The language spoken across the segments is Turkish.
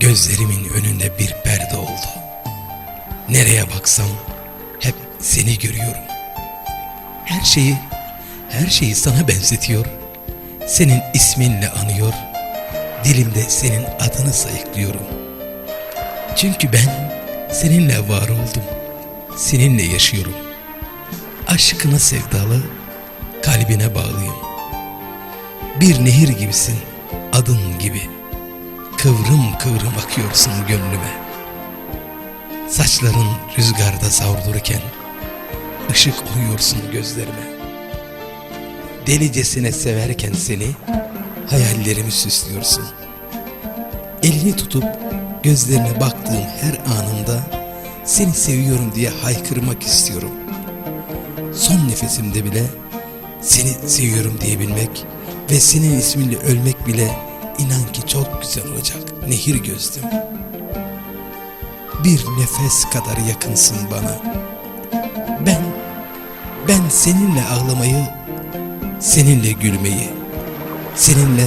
Gözlerimin önünde bir perde oldu. Nereye baksam hep seni görüyorum. Her şeyi, her şeyi sana benzetiyor. Senin isminle anıyor. Dilimde senin adını sayıklıyorum. Çünkü ben seninle var oldum. Seninle yaşıyorum. Aşkına sevdalı, kalbine bağlıyım. Bir nehir gibisin, adın gibi. Kıvrım kıvrım akıyorsun gönlüme. Saçların rüzgarda savrulurken ışık oluyorsun gözlerime. Delicesine severken seni hayallerimi süslüyorsun. Elini tutup gözlerine baktığım her anımda seni seviyorum diye haykırmak istiyorum. Son nefesimde bile seni seviyorum diyebilmek ve senin isminle ölmek bile inan ki çok güzel olacak nehir gözlüm. Bir nefes kadar yakınsın bana. Ben, ben seninle ağlamayı, seninle gülmeyi, seninle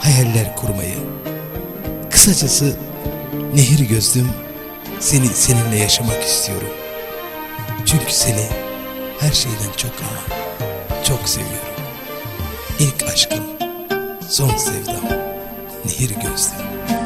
hayaller kurmayı. Kısacası nehir gözlüm seni seninle yaşamak istiyorum. Çünkü seni her şeyden çok ama çok seviyorum. İlk aşkım, son sevdam, nehir gözleri.